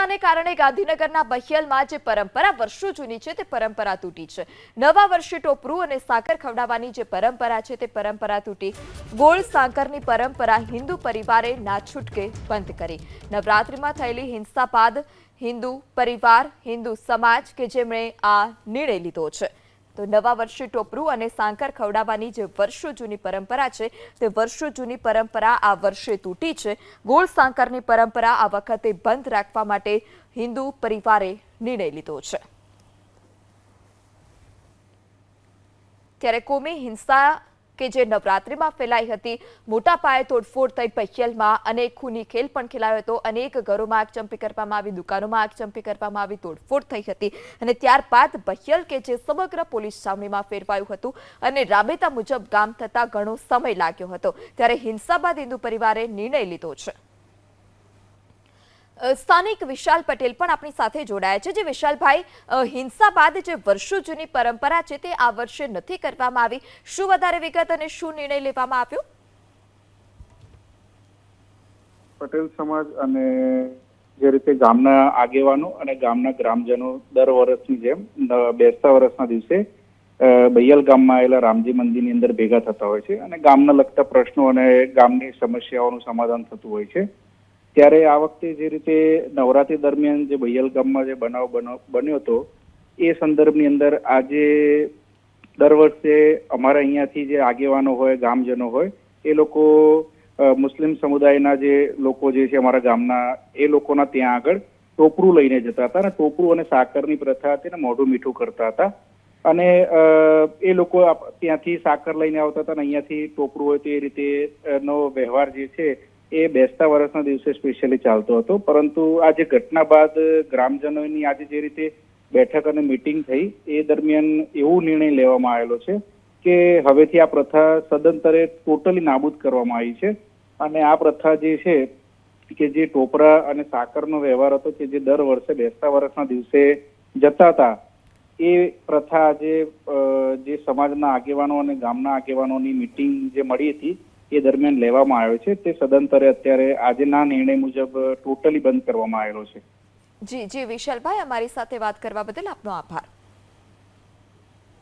હિંસાને કારણે ગાંધીનગરના બહિયલમાં જે પરંપરા વર્ષો જૂની છે તે પરંપરા તૂટી છે. નવા વર્ષે ટોપરું અને સાકર ખવડાવવાની જે પરંપરા છે તે પરંપરા તૂટી. ગોળ સાકરની પરંપરા હિન્દુ પરિવારે ના છૂટકે બંધ કરી. નવરાત્રિમાં થયેલી હિંસા બાદ હિન્દુ પરિવાર, હિન્દુ સમાજ કે જેમણે આ નિર્ણય લીધો છે. તો નવા વર્ષે ટોપરું અને સાંકર ખવડાવવાની જે વર્ષો જૂની પરંપરા છે, તે વર્ષો જૂની પરંપરા આ વર્ષે તૂટી છે. ગોળ સાંકરની પરંપરા આ વખતે બંધ રાખવા માટે હિન્દુ પરિવારે નિર્ણય લીધો છે. ત્યારે કોમી હિંસા કે જે નવરાત્રિમાં ફેલાઈ હતી. મોટા પાયે તોડફોડ થઈ પહિયલમાં અનેક ખૂની ખેલ પણ ખેલાયો હતો. અનેક ઘરોમાં આગચંપી કરવામાં આવી, દુકાનોમાં આગચંપી કરવામાં આવી, તોડફોડ થઈ હતી. અને ત્યારબાદ બહિયલ કે જે સમગ્ર પોલીસ છાવણીમાં ફેરવાયું હતું અને રાબેતા મુજબ ગામ થતાં ઘણો સમય લાગ્યો હતો. ત્યારે હિંસા બાદ હિન્દુ પરિવારે નિર્ણય લીધો છે. સ્થાનિક વિશાલ પટેલ પણ આપણી સાથે જોડાયા છે. જે વિશાલભાઈ હિંસા બાદ જે વર્ષો જૂની પરંપરા છે તે આ વર્ષે નથી કરવામાં આવી. શું વધારે વિગત અને શું નિર્ણય લેવામાં આવ્યો? પટેલ સમાજ અને જે રીતે ગામના આગેવાનો અને ગામના ગ્રામજનો દર વર્ષની જેમ બેસતા વર્ષના દિવસે બૈયલ ગામમાં આવેલા રામજી મંદિરની અંદર ભેગા થતા હોય છે અને ગામના લગતા પ્રશ્નો અને ગામની સમસ્યાઓનું સમાધાન થતું હોય છે. ત્યારે આ વખતે જે રીતે નવરાત્રી દરમિયાન જે બૈયલ ગામમાં જે બનાવ બનો- બન્યો હતો, એ સંદર્ભની અંદર આજે દર વર્ષે અમારા અહીંયાથી જે આગેવાનો હોય, ગામજનો હોય, એ લોકો મુસ્લિમ સમુદાયના જે લોકો જે છે અમારા ગામના, એ લોકોના ત્યાં આગળ ટોપરું લઈને જતા હતા અને ટોપરું અને સાકરની પ્રથા હતી ને મોઢું મીઠું કરતા હતા. અને એ લોકો ત્યાંથી સાકર લઈને આવતા હતા અને અહીંયાથી ટોપરું હોય તો એ રીતે નો વ્યવહાર જે છે એ બેસતા વર્ષના દિવસે સ્પેશિયલી ચાલતો હતો. પરંતુ આ ઘટના બાદ ગ્રામજનોની આજે જે રીતે બેઠક અને મીટિંગ થઈ, એ દરમિયાન એવો નિર્ણય લેવામાં આવેલો છે કે હવેથી આ પ્રથા સદંતરે ટોટલી નાબૂદ કરવામાં આવી છે. અને આ પ્રથા જે છે, કે જે ટોપરા અને સાકરનો વ્યવહાર હતો કે જે દર વર્ષે બેસતા વર્ષના દિવસે જતા હતા, એ પ્રથા આજે જે સમાજના આગેવાનો અને ગામના આગેવાનોની મિટિંગ જે મળી હતી એ દરમિયાન લેવામાં આવ્યો છે. તે સદંતરે અત્યારે આજના નિર્ણય મુજબ ટોટલી બંધ કરવામાં આવેલો છે. જી જી, વિશાલભાઈ, અમારી સાથે વાત કરવા બદલ આપનો આભાર.